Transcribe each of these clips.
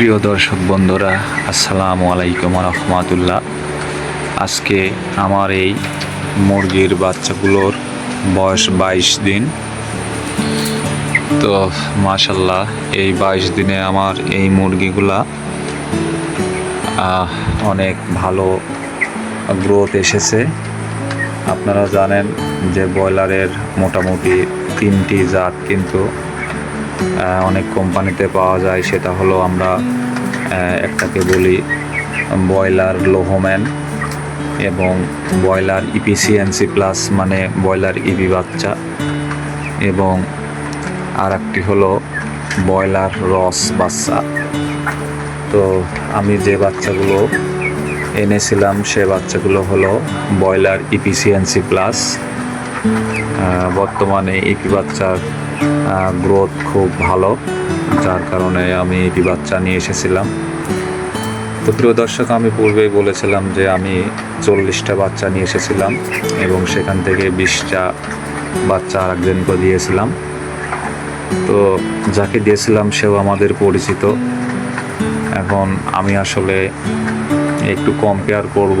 প্রিয় দর্শক বন্ধুরা, আসসালামু আলাইকুম রহমতুল্লাহ। আজকে আমার এই মুরগির বাচ্চাগুলোর বয়স বাইশ দিন। তো মাশাল্লাহ এই বাইশ দিনে আমার এই মুরগিগুলা অনেক ভালো গ্রোথ এসেছে। আপনারা জানেন যে ব্রয়লারের মোটামুটি তিনটি জাত কিন্তু অনেক কোম্পানিতে পাওয়া যায়। সেটা হলো আমরা একটাকে বলি ব্রয়লার লোহম্যান এবং ব্রয়লার ইপিসিএনসি প্লাস মানে ব্রয়লার ইবি বাচ্চা এবং আর একটি হলো ব্রয়লার রস বাচ্চা। তো আমি যে বাচ্চাগুলো এনেছিলাম, সে বাচ্চাগুলো হলো ব্রয়লার ইপিসিএনসি প্লাস বর্তমানে ইপি বাচ্চার গ্রোথ খুব ভালো, যার কারণে আমি ইপি বাচ্চা নিয়ে এসেছিলাম। তো প্রিয় দর্শক, আমি পূর্বেই বলেছিলাম যে আমি চল্লিশটা বাচ্চা নিয়ে এসেছিলাম এবং সেখান থেকে বিশটা বাচ্চা আরেকজনকে দিয়েছিলাম। তো যাকে দিয়েছিলাম, সেও আমাদের পরিচিত। এখন আমি আসলে একটু কম্পেয়ার করব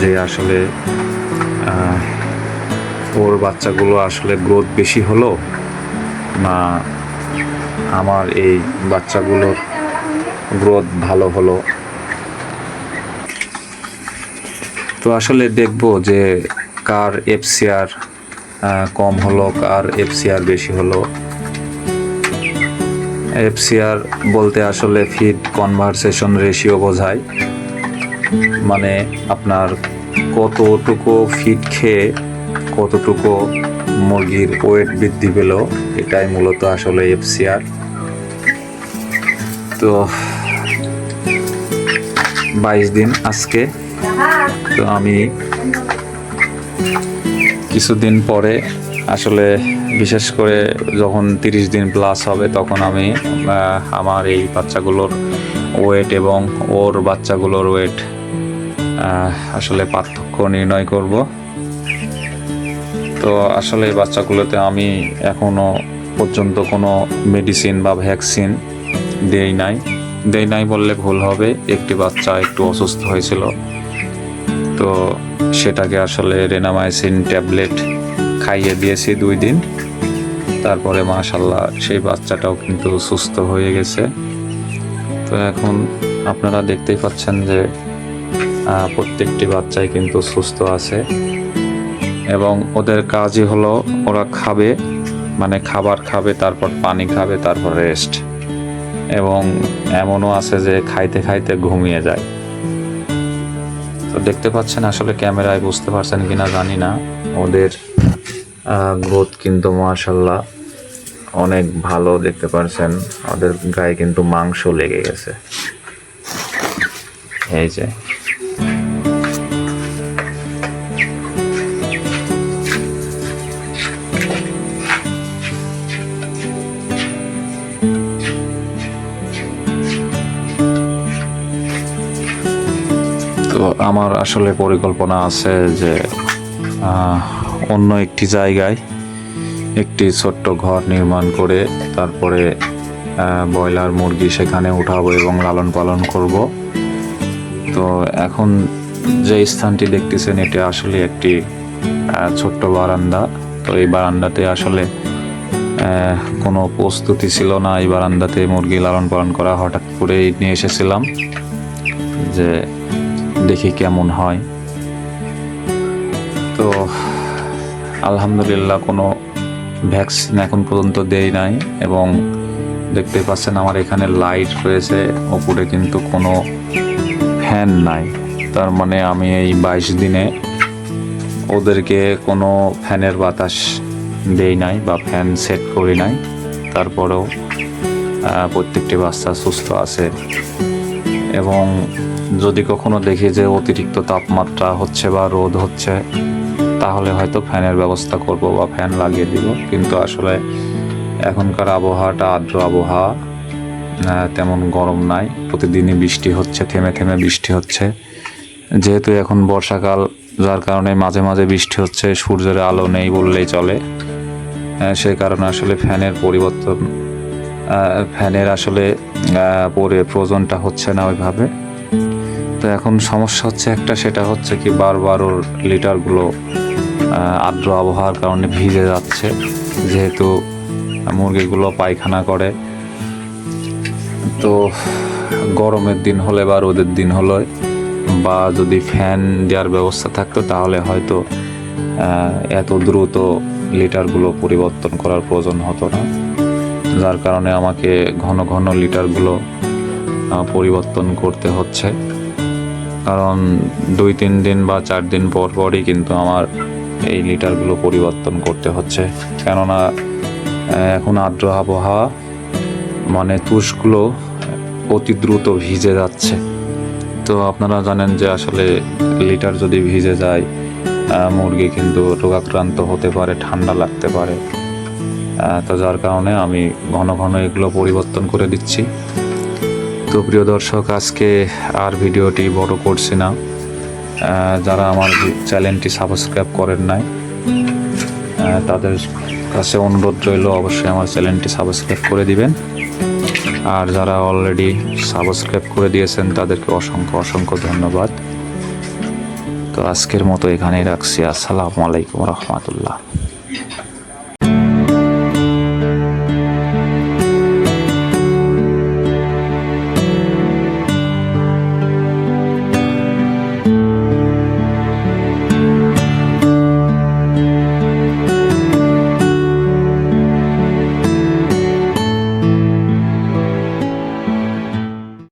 যে আসলে ওর বাচ্চাগুলো আসলে গ্রোথ বেশি হলো না আমার এই বাচ্চাগুলোর গ্রোথ ভালো হলো। তো আসলে দেখব যে কার এফসিআর কম হলো, কার এফসিআর বেশি হলো। এফসিআর বলতে আসলে ফিড কনভারসেশন রেশিও বোঝায়। মানে আপনার কতটুকু ফিড খেয়ে, কতটুকু মুরগির ওয়েট বৃদ্ধি পেল, এটাই মূলত আসলে এফসিআর তো বাইশ দিন আজকে, তো আমি কিছুদিন পরে আসলে বিশেষ করে যখন তিরিশ দিন প্লাস হবে, তখন আমি আমার এই বাচ্চাগুলোর ওয়েট এবং ওর বাচ্চাগুলোর ওয়েট আসলে পার্থক্য নির্ণয় করব। তো আসলে এই বাচ্চাগুলোতে আমি এখনও পর্যন্ত কোনো মেডিসিন বা ভ্যাকসিন দেই নাই। দেই নাই বললে ভুল হবে, একটি বাচ্চা একটু অসুস্থ হয়েছিল। তো সেটাকে আসলে রেনামাইসিন ট্যাবলেট খাইয়ে দিয়েছি দুই দিন। তারপরে মাশাল্লাহ সেই বাচ্চাটাও কিন্তু সুস্থ হয়ে গেছে। তো এখন আপনারা দেখতেই পাচ্ছেন যে প্রত্যেকটি বাচ্চাই কিন্তু সুস্থ আছে। এবং ওদের কাজই হলো ওরা খাবে মানে খাবার খাবে, তারপর পানি খাবে, তারপর রেস্ট এবং এমনও আছে যে খাইতে খাইতে ঘুমিয়ে যায়। তো দেখতে পাচ্ছেন আসলে ক্যামেরায় বুঝতে পারছেন কিনা জানি না। ওদের গ্রোথ কিন্তু মাশাল্লাহ অনেক ভালো দেখতে পারছেন। ওদের গায়ে কিন্তু মাংস লেগে গেছে। এই যে। আমার আসলে পরিকল্পনা আছে যে অন্য একটি জায়গায় একটি ছোট্ট ঘর নির্মাণ করে তারপরে ব্রয়লার মুরগি সেখানে উঠাবো এবং লালন পালন করব। তো এখন যে স্থানটি দেখতেছেন, এটা আসলে একটি ছোট্ট বারান্দা। তো এই বারান্দাতে আসলে কোনো প্রস্তুতি ছিল না। এই বারান্দাতে মুরগি লালন পালন করা হঠাৎ করেই নিয়ে এসেছিলাম যে দেখি কেমন হয়। তো, আলহামদুলিল্লাহ কোনো ভ্যাকসিন এখন পর্যন্ত দেই নাই এবং দেখতে পাচ্ছেন আমার এখানে লাইট রয়েছে, ওপরে কিন্তু কোনো ফ্যান নাই। তার মানে আমি এই বাইশ দিনে ওদেরকে কোনো ফ্যানের বাতাস দেই নাই বা ফ্যান সেট করি নাই। তারপরেও প্রত্যেকটি বাচ্চা সুস্থ আছে। এবং যদি কখনো দেখি যে অতিরিক্ত তাপমাত্রা হচ্ছে বা রোদ হচ্ছে, তাহলে হয়তো ফ্যানের ব্যবস্থা করব বা ফ্যান লাগিয়ে দিব। কিন্তু আসলে এখনকার আবহাওয়াটা আর্দ্র আবহাওয়া তেমন গরম নাই। প্রতিদিনই বৃষ্টি হচ্ছে, থেমে থেমে বৃষ্টি হচ্ছে। যেহেতু এখন বর্ষাকাল, যার কারণে মাঝে মাঝে বৃষ্টি হচ্ছে, সূর্যের আলো নেই বললেই চলে। সেই কারণে আসলে ফ্যানের পরিবর্তন ফ্যানের আসলে পরে প্রয়োজনটা হচ্ছে না ওইভাবে। তো এখন সমস্যা হচ্ছে একটা, সেটা হচ্ছে কি বারবার ওর লিটারগুলো আর্দ্র আবহাওয়ার কারণে ভিজে যাচ্ছে। যেহেতু মুরগিগুলো পায়খানা করে। তো গরমের দিন হলে বা রোদের দিন হলে বা যদি ফ্যান দেওয়ার ব্যবস্থা থাকতো, তাহলে হয়তো এত দ্রুত লিটারগুলো পরিবর্তন করার প্রয়োজন হতো না। যার কারণে আমাকে ঘন ঘন লিটারগুলো পরিবর্তন করতে হচ্ছে। কারণ দুই, তিন দিন বা চার দিন পর পরই কিন্তু আমার এই লিটারগুলো পরিবর্তন করতে হচ্ছে। কেননা এখন আর্দ্র আবহাওয়া মানে তুষগুলো অতি দ্রুত ভিজে যাচ্ছে। তো আপনারা জানেন যে আসলে লিটার যদি ভিজে যায় মুরগি কিন্তু রোগাক্রান্ত হতে পারে, ঠান্ডা লাগতে পারে। তো যার কারণে আমি ঘন ঘন এগুলো পরিবর্তন করে দিচ্ছি। তো প্রিয় দর্শক, আজকে আর ভিডিওটি বড় করছি না। যারা আমার চ্যানেলটি সাবস্ক্রাইব করেন নাই তাদের কাছে অনুরোধ রইল অবশ্যই আমার চ্যানেলটি সাবস্ক্রাইব করে দিবেন। আর যারা অলরেডি সাবস্ক্রাইব করে দিয়েছেন, তাদেরকে অসংখ্য অসংখ্য ধন্যবাদ। তো আজকের মতো এখানেই রাখছি। আসসালামু আলাইকুম রহমতুল্লাহ।